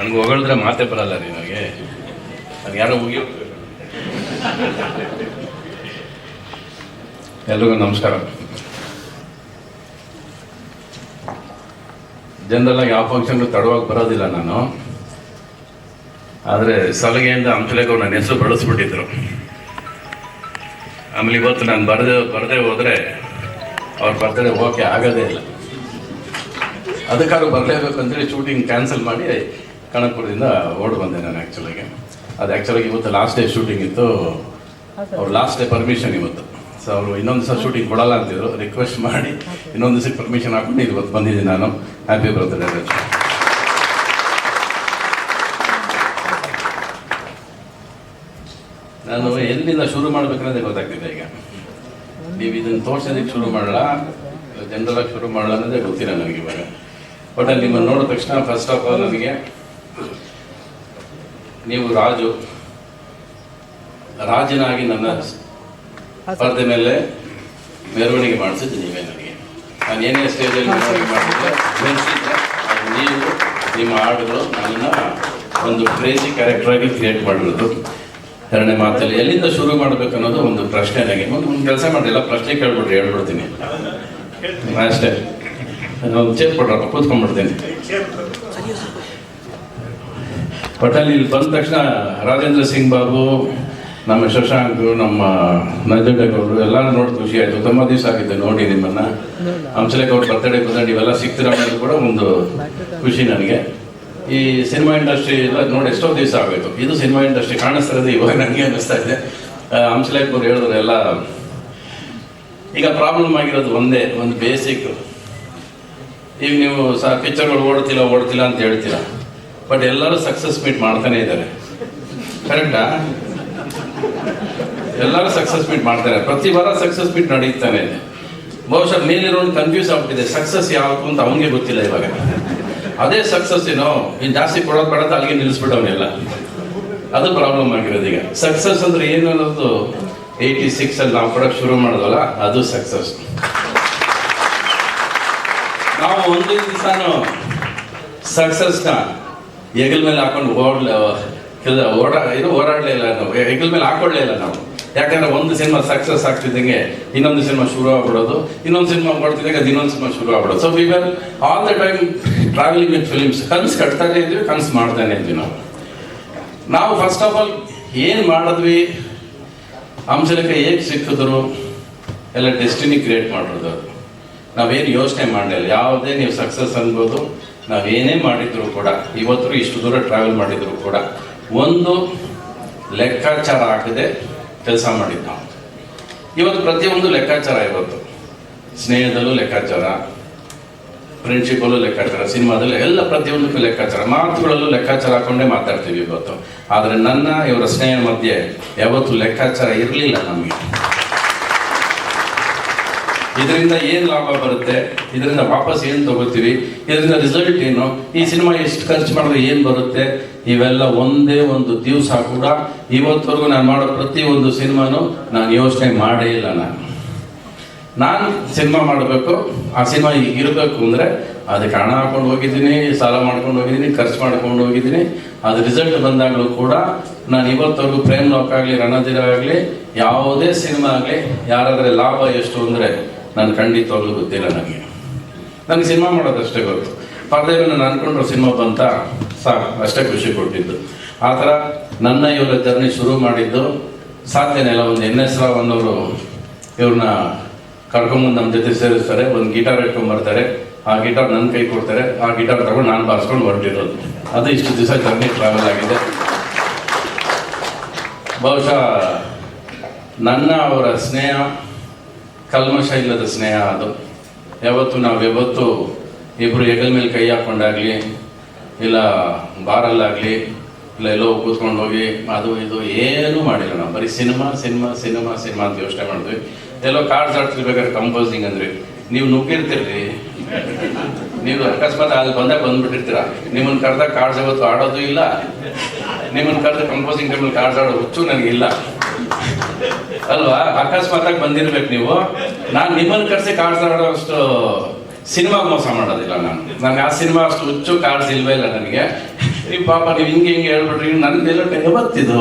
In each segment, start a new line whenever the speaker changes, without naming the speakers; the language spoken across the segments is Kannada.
ನನಗೆ ಹೊಗಳಿದ್ರೆ ಮಾತೇ ಬರಲ್ಲ ರೀ ನನಗೆ. ಅದು ಯಾರೋ ಮುಗಿಯೋ ಎಲ್ರಿಗೂ ನಮಸ್ಕಾರ. ಜನರಲ್ ಆಗಿ ಯಾವ ಫಂಕ್ಷನ್ಗೂ ತಡವಾಗಿ ಬರೋದಿಲ್ಲ ನಾನು. ಆದರೆ ಸಲಹೆಯಿಂದ ಹಂಸಲೇಖ ನನ್ನ ಹೆಸರು ಬಳಸ್ಬಿಟ್ಟಿದ್ರು. ಆಮೇಲೆ ಇವತ್ತು ನಾನು ಬರದೆ ಬರದೆ ಹೋದರೆ ಅವ್ರ ಬರ್ತಡೇ ಓಕೆ ಆಗೋದೇ ಇಲ್ಲ. ಅದಕ್ಕಾದ್ರೂ ಬರಲೇಬೇಕು ಅಂತೇಳಿ ಶೂಟಿಂಗ್ ಕ್ಯಾನ್ಸಲ್ ಮಾಡಿ ಕನಕಪುರದಿಂದ ಓಡ್ ಬಂದೆ ನಾನು ಆ್ಯಕ್ಚುಲಾಗಿ ಅದು ಆ್ಯಕ್ಚುಲಾಗಿ ಇವತ್ತು ಲಾಸ್ಟ್ ಡೇ ಶೂಟಿಂಗ್ ಇತ್ತು. ಅವ್ರು ಲಾಸ್ಟ್ ಡೇ ಪರ್ಮಿಷನ್ ಇವತ್ತು. ಸೊ ಅವರು ಇನ್ನೊಂದು ಸಲ ಶೂಟಿಂಗ್ ಕೊಡಲ್ಲ ಅಂತಿದ್ರು. ರಿಕ್ವೆಸ್ಟ್ ಮಾಡಿ ಇನ್ನೊಂದು ದಿವಸಕ್ಕೆ ಪರ್ಮಿಷನ್ ಹಾಕೊಂಡು ಇವತ್ತು ಬಂದಿದ್ದೀನಿ ನಾನು. ಹ್ಯಾಪಿ ಬರ್ತ್ಡೇ ನಾನು ಎಲ್ಲಿಂದ ಶುರು ಮಾಡ್ಬೇಕನ್ನೋದೇ ಗೊತ್ತಾಗ್ತಿದೆ ಈಗ. ನೀವು ಇದನ್ನು ತೋರ್ಸೋದಕ್ಕೆ ಶುರು ಮಾಡಲ್ಲ. ಜನರಲ್ಲಾಗಿ ಶುರು ಮಾಡಲ್ಲ ಅನ್ನೋದೇ ಗೊತ್ತಿಲ್ಲ ನನಗೆ ಇವಾಗ. ಬಟ್ ಅಲ್ಲಿ ನಿಮ್ಮನ್ನು ನೋಡಿದ ತಕ್ಷಣ ಫಸ್ಟ್ ಆಫ್ ಆಲ್ ನನಗೆ ನೀವು ರಾಜು, ರಾಜನಾಗಿ ನನ್ನ ಸ್ಪರ್ಧೆ ಮೇಲೆ ಮೆರವಣಿಗೆ ಮಾಡಿಸಿದ್ದು ನೀವೇ ನನಗೆ. ನಾನು ಏನೇ ಸ್ಟೇಜಲ್ಲಿ ಮೆರವಣಿಗೆ ಅದು ನೀವು ನಿಮ್ಮ ಹಾಡುಗಳು ನನ್ನ ಒಂದು ಕ್ರೇಜಿ ಕ್ಯಾರೆಕ್ಟರ್ ಆಗಿ ಕ್ರಿಯೇಟ್ ಮಾಡಿರೋದು. ಎರಡನೇ ಮಾತಲ್ಲಿ ಎಲ್ಲಿಂದ ಶುರು ಮಾಡಬೇಕು ಅನ್ನೋದು ಒಂದು ಪ್ರಶ್ನೆ ನನಗೆ ಒಂದು ಒಂದು ಕೆಲಸ ಮಾಡಿಲ್ಲ ಪ್ರಶ್ನೆ ಕೇಳ್ಬಿಟ್ರಿ ಹೇಳ್ಬಿಡ್ತೀನಿ. ಅಷ್ಟೇ. ಒಂದು ಚೇರ್ ಕೊಡ್ರಪ್ಪ ಕೂತ್ಕೊಂಡ್ಬಿಡ್ತೀನಿ. ಒಟ್ಟಲ್ಲಿ ಇಲ್ಲಿ ಬಂದ ತಕ್ಷಣ ರಾಜೇಂದ್ರ ಸಿಂಗ್ ಬಾಬು, ನಮ್ಮ ಶಶಾಂಕ್, ನಮ್ಮ ನಂಜುಂಡೇಗೌಡರು ಎಲ್ಲ ನೋಡಿ ಖುಷಿ ಆಯಿತು. ತುಂಬ ದಿವಸ ಆಗಿತ್ತು ನೋಡಿ ನಿಮ್ಮನ್ನ. ಅವ್ರ ಬರ್ತಡೇ ಬಂದಂಡು ಇವೆಲ್ಲ ಸಿಗ್ತೀರಾ ಅನ್ನೋದು ಕೂಡ ಒಂದು ಖುಷಿ ನನಗೆ. ಈ ಸಿನಿಮಾ ಇಂಡಸ್ಟ್ರಿ ಎಲ್ಲ ನೋಡಿ ಎಷ್ಟೋ ದಿವಸ ಆಗೋಯ್ತು. ಇದು ಸಿನಿಮಾ ಇಂಡಸ್ಟ್ರಿ ಕಾಣಿಸ್ತಾ ಇರೋದು ಇವಾಗ ನನಗೆ ಅನ್ನಿಸ್ತಾ ಇದೆ. ಅವ್ರು ಹೇಳಿದ್ರು ಎಲ್ಲ ಈಗ ಪ್ರಾಬ್ಲಮ್ ಆಗಿರೋದು ಒಂದೇ, ಒಂದು ಬೇಸಿಕ್ ಈಗ ನೀವು ಸ ಪಿಕ್ಚರ್ಗಳು ಓಡ್ತಿಲ್ಲ ಓಡ್ತಿಲ್ಲ ಅಂತ ಹೇಳ್ತೀರಾ? ಬಟ್ ಎಲ್ಲರೂ ಸಕ್ಸಸ್ ಮೀಟ್ ಮಾಡ್ತಾನೆ ಇದ್ದಾರೆ. ಕರೆಕ್ಟಾ ಎಲ್ಲರೂ ಸಕ್ಸಸ್ ಮೀಟ್ ಮಾಡ್ತಾರೆ. ಪ್ರತಿ ವಾರ ಸಕ್ಸಸ್ ಮೀಟ್ ನಡೀತಾನೆ ಇದೆ. ಬಹುಶಃ ಮೇಲಿರೋನು ಕನ್ಫ್ಯೂಸ್ ಆಗ್ಬಿಟ್ಟಿದೆ. ಸಕ್ಸಸ್ ಯಾವುದು ಅಂತ ಅವನಿಗೆ ಗೊತ್ತಿಲ್ಲ ಇವಾಗ. ಅದೇ ಸಕ್ಸಸ್ ಏನೋ ಇನ್ನು ಜಾಸ್ತಿ ಕೊಡೋದು ಬೇಡ ಅಲ್ಲಿಗೆ ನಿಲ್ಲಿಸ್ಬಿಟ್ಟವನೆಲ್ಲ. ಅದು ಪ್ರಾಬ್ಲಮ್ ಆಗಿರೋದು ಈಗ. ಸಕ್ಸಸ್ ಅಂದ್ರೆ ಏನು ಅನ್ನೋದು ಏಯ್ಟಿ ಸಿಕ್ಸ್ ಅಲ್ಲಿ ನಾವು ಕೊಡೋಕೆ ಶುರು ಮಾಡಿದ್ವಲ್ಲ, ಅದು ಸಕ್ಸಸ್ ನಾವು ಒಂದು ದಿವಸನೂ ಸಕ್ಸಸ್ನ ಹೆಗಲ್ ಮೇಲೆ ಹಾಕೊಂಡು ಓಡ್ಲ ಕೆಲ ಓಡಾ ಇದು ಓಡಾಡಲೇ ಇಲ್ಲ ನಾವು. ಹೆಗಲ್ ಮೇಲೆ ಹಾಕೊಳ್ಳೇ ಇಲ್ಲ ನಾವು. ಯಾಕಂದ್ರೆ ಒಂದು ಸಿನಿಮಾ ಸಕ್ಸಸ್ ಆಗ್ತಿದ್ದಂಗೆ ಇನ್ನೊಂದು ಸಿನಿಮಾ ಶುರು ಆಗ್ಬಿಡೋದು, ಇನ್ನೊಂದು ಸಿನಿಮಾ ಮಾಡ್ತಿದ್ದಂಗೆ ಅದು ಇನ್ನೊಂದು ಸಿನಿಮಾ ಶುರು ಆಗ್ಬಿಡೋದು. So we were all the time traveling with films ಕನ್ಸು ಕಟ್ತಾನೆ ಇದ್ವಿ, ಕನ್ಸು ಮಾಡ್ತಾನೆ ಇದ್ವಿ ನಾವು. ನಾವು ಫಸ್ಟ್ ಆಫ್ ಆಲ್ ಏನು ಮಾಡಿದ್ವಿ? ಅಂಶಲಕ ಹೇಗೆ ಸಿಕ್ಕಿದ್ರು? ಎಲ್ಲ ಡೆಸ್ಟಿನಿ ಕ್ರಿಯೇಟ್ ಮಾಡಿರೋದು ನಾವೇನು ಯೋಚನೆ ಮಾಡಲಿಲ್ಲ ಯಾವುದೇ ನೀವು ಸಕ್ಸಸ್ ಅನ್ಬೋದು ನಾವೇನೇ ಮಾಡಿದ್ರು ಕೂಡ, ಇವತ್ತು ಇಷ್ಟು ದೂರ ಟ್ರಾವೆಲ್ ಮಾಡಿದ್ರು ಕೂಡ, ಒಂದು ಲೆಕ್ಕಾಚಾರ ಹಾಕದೆ ಕೆಲಸ ಮಾಡಿದ್ದು ನಾವು. ಇವತ್ತು ಪ್ರತಿಯೊಂದು ಲೆಕ್ಕಾಚಾರ ಇವತ್ತು. ಸ್ನೇಹದಲ್ಲೂ ಲೆಕ್ಕಾಚಾರ ಫ್ರೆಂಡ್ಶಿಪ್ಪಲ್ಲೂ ಲೆಕ್ಕಾಚಾರ, ಸಿನಿಮಾದಲ್ಲಿ ಎಲ್ಲ ಪ್ರತಿಯೊಂದಕ್ಕೂ ಲೆಕ್ಕಾಚಾರ, ಮಾತುಗಳಲ್ಲೂ ಲೆಕ್ಕಾಚಾರ ಹಾಕೊಂಡೇ ಮಾತಾಡ್ತೀವಿ ಇವತ್ತು. ಆದರೆ ನನ್ನ ಇವರ ಸ್ನೇಹ ಮಧ್ಯೆ ಯಾವತ್ತೂ ಲೆಕ್ಕಾಚಾರ ಇರಲಿಲ್ಲ ನಮಗೆ. ಇದರಿಂದ ಏನು ಲಾಭ ಬರುತ್ತೆ? ಇದರಿಂದ ವಾಪಸ್ ಏನು ತಗೋತೀವಿ ಇದರಿಂದ ರಿಸಲ್ಟ್ ಏನು? ಈ ಸಿನಿಮಾ ಎಷ್ಟು ಖರ್ಚು ಮಾಡಿದ್ರೆ ಏನು ಬರುತ್ತೆ? ಇವೆಲ್ಲ ಒಂದೇ ಒಂದು ದಿವಸ ಕೂಡ ಇವತ್ತವರೆಗೂ ನಾನು ಮಾಡೋ ಪ್ರತಿಯೊಂದು ಸಿನಿಮಾನು ನಾನು ಯೋಚನೆ ಮಾಡೇ ಇಲ್ಲ ನಾನು. ನಾನು ಸಿನಿಮಾ ಮಾಡಬೇಕು. ಆ ಸಿನಿಮಾ ಈಗ ಇರಬೇಕು ಅಂದರೆ ಅದಕ್ಕೆ ಹಣ ಹಾಕೊಂಡು ಹೋಗಿದ್ದೀನಿ, ಸಾಲ ಮಾಡ್ಕೊಂಡು ಹೋಗಿದ್ದೀನಿ, ಖರ್ಚು ಮಾಡ್ಕೊಂಡು ಹೋಗಿದ್ದೀನಿ. ಅದು ರಿಸಲ್ಟ್ ಬಂದಾಗಲೂ ಕೂಡ ನಾನು ಇವತ್ತವರೆಗೂ ಪ್ರೇಮ್ ಲೋಕ್ ಆಗಲಿ, ರಣಧೀರ ಆಗಲಿ, ಯಾವುದೇ ಸಿನಿಮಾ ಆಗಲಿ, ಯಾರಾದರೆ ಲಾಭ ಎಷ್ಟು ಅಂದರೆ ನಾನು ಖಂಡಿತವಾಗ್ಲೂ ಗೊತ್ತಿಲ್ಲ ನನಗೆ ನನಗೆ ಸಿನಿಮಾ ಮಾಡೋದಷ್ಟೇ ಗೊತ್ತು. ಪರದೆ ನಾನು ಅನ್ಕೊಂಡ್ರೆ ಸಿನಿಮಾ ಬಂತ, ಸಾಕು, ಅಷ್ಟೇ ಖುಷಿ ಕೊಟ್ಟಿದ್ದು. ಆ ಥರ ನನ್ನ ಇವರ ಜರ್ನಿ ಶುರು ಮಾಡಿದ್ದು ಸಾಧ್ಯನೇ ಇಲ್ಲ, ಒಂದು ಎನ್ ಎಸ್ ರಾವ್ ಅನ್ನೋರು ಇವ್ರನ್ನ ಕರ್ಕೊಂಬಂದು ನಮ್ಮ ಜೊತೆ ಸೇರಿಸ್ತಾರೆ, ಒಂದು ಗಿಟಾರ್ ಇಟ್ಕೊಂಡ್ಬರ್ತಾರೆ ಆ ಗಿಟಾರ್ ನನ್ನ ಕೈ ಕೊಡ್ತಾರೆ, ಆ ಗಿಟಾರ್ ತಗೊಂಡು ನಾನು ಬಾರಿಸ್ಕೊಂಡು ಹೊರಟಿರೋದು. ಅದು ಇಷ್ಟು ದಿವಸ ಜರ್ನಿ ಟ್ರಾವೆಲ್ ಆಗಿದೆ. ಬಹುಶಃ ನನ್ನ ಅವರ ಸ್ನೇಹ ಕಲ್ಮಶ ಇಲ್ಲದ ಸ್ನೇಹ ಅದು. ಯಾವತ್ತು ನಾವು ಯಾವತ್ತು ಇಬ್ಬರು ಹೆಗಲ ಮೇಲೆ ಕೈ ಹಾಕೊಂಡಾಗ್ಲಿ, ಇಲ್ಲ ಬಾರಲ್ಲಾಗಲಿ, ಇಲ್ಲ ಎಲ್ಲೋ ಕೂತ್ಕೊಂಡು ಹೋಗಿ ಅದು ಇದು ಏನೂ ಮಾಡಿಲ್ಲ ನಾವು. ಬರೀ ಸಿನಿಮಾ ಸಿನಿಮಾ ಸಿನಿಮಾ ಸಿನಿಮಾ ಅಂತ ಯೋಚನೆ ಮಾಡಿದ್ವಿ. ಎಲ್ಲೋ ಕಾರ್ಡ್ಸ್ ಆಡ್ತಿರ್ಬೇಕಾದ್ರೆ ಕಂಪೋಸಿಂಗ್ ಅಂದ್ರೆ, ನೀವು ನುಗ್ಗಿರ್ತೀರಿ. ನೀವು ಅಕಸ್ಮಾತ್ ಅಲ್ಲಿ ಬಂದಾಗ ಬಂದ್ಬಿಟ್ಟಿರ್ತೀರ. ನಿಮ್ಮನ್ನ ಕರೆದಾಗ ಕಾರ್ಡ್ಸ್ ಯಾವತ್ತು ಆಡೋದು ಇಲ್ಲ. ನಿಮ್ಮನ್ನ ಕರೆದ ಕಂಪೋಸಿಂಗ್ ಟೈಮಲ್ಲಿ ಕಾರ್ಡ್ಸ್ ಆಡೋ ಹುಚ್ಚು ನನಗಿಲ್ಲ ಅಲ್ವಾ? ಅಕಸ್ಮಾತ್ ಆಗಿ ಬಂದಿರ್ಬೇಕು ನೀವು. ನಾನು ನಿಮ್ಮನ್ನ ಕರೆಸಿ ಕಾರ್ಡ್ಸ್ ಆಡೋಷ್ಟು ಸಿನಿಮಾ ಮೋಸ ಮಾಡೋದಿಲ್ಲ ನಾನು. ನನಗೆ ಆ ಸಿನಿಮಾ ಅಷ್ಟು ಹುಚ್ಚು ಕಾರ್ಡ್ಸ್ ಇಲ್ವೇ ಇಲ್ಲ ನನಗೆ. ನೀವು ಪಾಪ ನೀವು ಹಿಂಗೆ ಹಿಂಗೆ ಹೇಳ್ಬಿಟ್ರಿ ನನಗೆಲ್ಲ ಯಾವತ್ತಿದು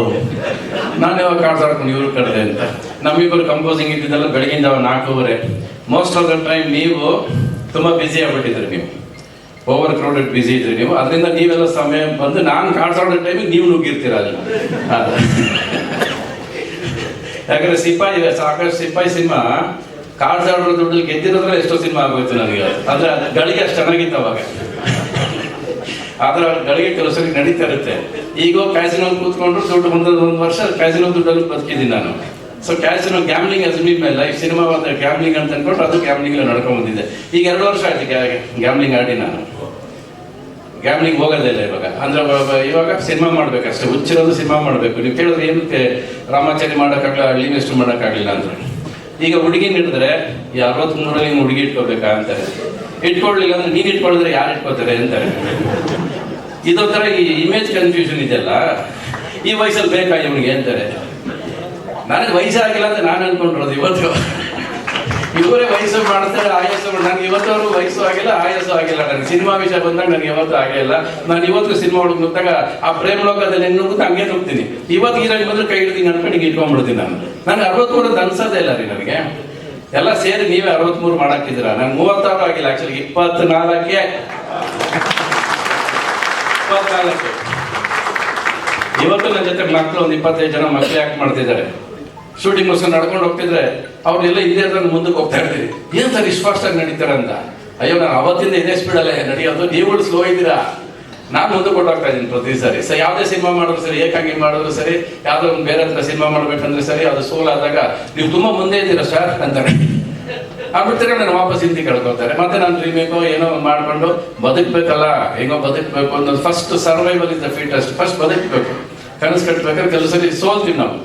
ನಾನು ಯಾವಾಗ ಕಾರ್ಡ್ಸ್ ಆಡ್ಕೊಂಡು ಇವ್ರು ಕರೆದೆ ಅಂತ. ನಮ್ಮಿಬ್ಬರು ಕಂಪೋಸಿಂಗ್ ಇದ್ದಿದ್ದೆಲ್ಲ ಬೆಳಗಿಂದ ನಾಲ್ಕೂವರೆ. ಮೋಸ್ಟ್ ಆಫ್ ದ ಟೈಮ್ ನೀವು ತುಂಬ ಬ್ಯುಸಿ ಆಗ್ಬಿಟ್ಟಿದ್ರಿ ನೀವು. ಓವರ್ ಕ್ರೌಡೆಡ್ ಬ್ಯುಸಿ ಇದ್ರಿ ನೀವು. ಅದರಿಂದ ನೀವೆಲ್ಲ ಸಮಯ ಬಂದು ನಾನು ಕಾರ್ಡ್ಸ್ ಆಡೋ ಟೈಮಿಗೆ ನೀವು ನುಗ್ಗಿರ್ತೀರ ಅಲ್ಲಿ. ಯಾಕಂದ್ರೆ ಸಿಪಾಯಿ, ಸಾಕಷ್ಟು ಸಿಪಾಯಿ ಸಿನಿಮಾ ಕಾರ್ಡ್ ಸಾವಿರ ದುಡ್ಡಲ್ಲಿ ಗೆದ್ದಿರೋದ್ರೆ ಎಷ್ಟೋ ಸಿನಿಮಾ ಆಗೋಯ್ತು ನನಗೆ. ಅಂದ್ರೆ ಅದು ಗಳಿಗೆ ಅಷ್ಟು ಚೆನ್ನಾಗಿತ್ತು ಅವಾಗ. ಆದ್ರೆ ಗಳಿಗೆ ಕೆಲವು ಸರಿ ನಡೀತಾ ಇರುತ್ತೆ. ಈಗ ಕ್ಯಾಸಿನೋ ಕೂತ್ಕೊಂಡ್ರು ದುಡ್ಡು ಒಂದೊಂದು ಒಂದು ವರ್ಷ ಕ್ಯಾಸಿನೋ ದುಡ್ಡಲ್ಲಿ ಬದುಕಿದ್ದೀನಿ ನಾನು. So casino gambling has been my life cinema gambling ಅಂತ ಅನ್ಕೊಂಡ್ರೆ ಅದು ಗ್ಯಾಮ್ಲಿಂಗ್ ನಡ್ಕೊಂಡ್ ಬಂದಿದೆ ಈಗ ಎರಡು ವರ್ಷ ಆಯ್ತು ಗ್ಯಾಮ್ಲಿಂಗ್ ಆಡಿ ನಾನು. ಗ್ಯಾಮ್ಲಿಂಗ್ ಹೋಗೋದಿಲ್ಲ ಇವಾಗ. ಅಂದ್ರೆ ಇವಾಗ ಸಿನಿಮಾ ಮಾಡ್ಬೇಕಷ್ಟೇ. ಹುಚ್ಚಿರೋದು ಸಿನಿಮಾ ಮಾಡಬೇಕು. ನೀವು ಕೇಳಿದ್ರೆ ಏನಕ್ಕೆ ರಾಮಾಚಾರಿ ಮಾಡೋಕ್ಕಾಗಲ್ಲ ಹಳ್ಳಿ ಎಷ್ಟು ಮಾಡೋಕ್ಕಾಗಲಿಲ್ಲ ಅಂದ್ರೆ. ಈಗ ಹುಡುಗಿನ ಹಿಡಿದ್ರೆ ಈ ನೀವು ಹುಡುಗಿ ಇಟ್ಕೋಬೇಕಾ? ಅಂತಾರೆ. ಇಟ್ಕೊಳ್ಳಿಲ್ಲ ಅಂದ್ರೆ ನೀನು ಇಟ್ಕೊಳ್ಳಿದ್ರೆ ಯಾರು ಇಟ್ಕೋತಾರೆ ಅಂತಾರೆ. ಇದೊಂಥರ ಈ ಇಮೇಜ್ ಕನ್ಫ್ಯೂಷನ್ ಇದೆಯಲ್ಲ. ಈ ವಯಸ್ಸಲ್ಲಿ ಬೇಕಾ ಇವನಿಗೆ? ಅಂತಾರೆ. ನನಗೆ ವಯಸ್ಸಾಗಿಲ್ಲ ಅಂತ ನಾನು ಅನ್ಕೊಂಡಿರೋದು ಇವತ್ತು. ಇವರೇ ವಯಸ್ಸು ಮಾಡ್ತಾರೆ, ಆಯಾಸ ನನಗೆ ಇವತ್ತವರು ವಯಸ್ಸು ಆಗಿಲ್ಲ, ಆಯಾಸು ಆಗಿಲ್ಲ. ನನಗೆ ಸಿನಿಮಾ ವಿಷಯ ಬಂದಾಗ ನನಗೆ ಯಾವತ್ತೂ ಆಗಿಲ್ಲ ನಾನು ಇವತ್ತು ಸಿನಿಮಾ ಹುಡುಗ ನುಗ್ದಾಗ ಆ ಪ್ರೇಮ ಲೋಕದಲ್ಲಿ ನುಗ್ಗುತ್ತೆ ಹಂಗೆ ನುಗ್ತೀನಿ ಇವತ್ತು ಹೀರೋಯಿನ್ ಬಂದ್ರೆ ಕೈ ಹಿಡ್ದು ಅನ್ಕೊಂಡು ಇಟ್ಕೊಂಡ್ಬಿಡ್ತೀನಿ ನಾನು. ನನಗೆ ಅರವತ್ಮೂರು ಅಂತ ಅನ್ಸೋದೇ ಇಲ್ಲ ರೀ ನನಗೆ. ಎಲ್ಲ ಸೇರಿ ನೀವೇ ಅರವತ್ಮೂರು ಮಾಡಾಕಿದ್ದೀರ? ನಾನು ಮೂವತ್ತಾರು ಆಗಿಲ್ಲ ಆಕ್ಚುಲಿ ಇಪ್ಪತ್ನಾಲ್ಕೇ. ಇಪ್ಪತ್ನಾಲ್ಕು. ಇವತ್ತು ನನ್ನ ಜೊತೆ ಮಕ್ಕಳು ಒಂದು ಇಪ್ಪತ್ತೈದು ಜನ ಮಕ್ಕಳು ಯಾಕೆ ಮಾಡ್ತಿದ್ದಾರೆ. ಶೂಟಿಂಗ್ ಮುಗಿಸ್ಕೊಂಡು ನಡ್ಕೊಂಡು ಹೋಗ್ತಿದ್ರೆ ಅವ್ರನ್ನೆಲ್ಲ ಇದೇ ನಾನು ಮುಂದಕ್ಕೆ ಹೋಗ್ತಾ ಇರ್ತೀವಿ ಏನ್ ಸರ್ ಇಷ್ಟು ನಡೀತಾರೆ ಅಂತ ಅಯ್ಯೋ, ನಾನು ಅವತ್ತಿಂದ ಇದೇ ಸ್ಪೀಡಲ್ಲೇ ನಡೆಯೋದು. ನೀವು ಸ್ಲೋ ಇದ್ದೀರಾ? ನಾನು ಮುಂದೆ ಕೊಟ್ಟೋಗ್ತಾ ಇದ್ದೀನಿ ಪ್ರತಿ ಸರಿ. ಸರ್, ಯಾವುದೇ ಸಿನಿಮಾ ಮಾಡಿದ್ರು ಸರಿ, ಏಕಾಂಗಿ ಮಾಡಿದ್ರು ಸರಿ, ಯಾವುದೋ ಒಂದು ಬೇರೆ ಹತ್ರ ಸಿನಿಮಾ ಮಾಡ್ಬೇಕಂದ್ರೆ ಸರಿ, ಅದು ಸೋಲ್ ಆದಾಗ ನೀವು ತುಂಬ ಮುಂದೆ ಇದ್ದೀರಾ ಸರ್ ಅಂತಾರೆ. ಆಗ್ಬಿಡ್ತಾರೆ ನಾನು ವಾಪಸ್ ಹಿಂದಿ ಕಳ್ಕೊತಾರೆ ಮತ್ತೆ ನಾನು ರಿಮೇಕೋ ಏನೋ ಮಾಡ್ಕೊಂಡು ಬದುಕ್ಬೇಕಲ್ಲ, ಹೆಂಗೋ ಬದುಕ್ಬೇಕು ಅನ್ನೋದು first survival is the fittest first ಬದುಕಬೇಕು. ಕನಸು ಕಟ್ಟಬೇಕಾದ್ರೆ ಕೆಲಸ ಸೋಲ್ತೀವಿ ನಾವು.